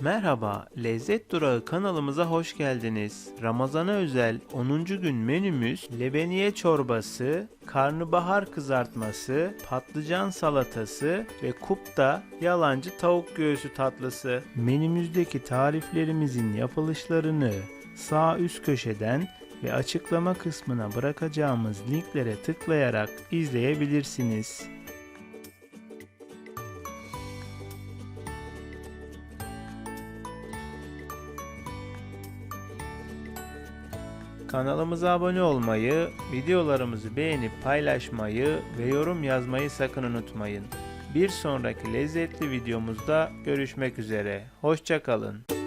Merhaba, Lezzet Durağı kanalımıza hoş geldiniz. Ramazana özel 10. gün menümüz lebeniye çorbası, karnabahar kızartması, patlıcan salatası ve kupta yalancı tavuk göğsü tatlısı. Menümüzdeki tariflerimizin yapılışlarını sağ üst köşeden ve açıklama kısmına bırakacağımız linklere tıklayarak izleyebilirsiniz. Kanalımıza abone olmayı, videolarımızı beğenip paylaşmayı ve yorum yazmayı sakın unutmayın. Bir sonraki lezzetli videomuzda görüşmek üzere. Hoşçakalın.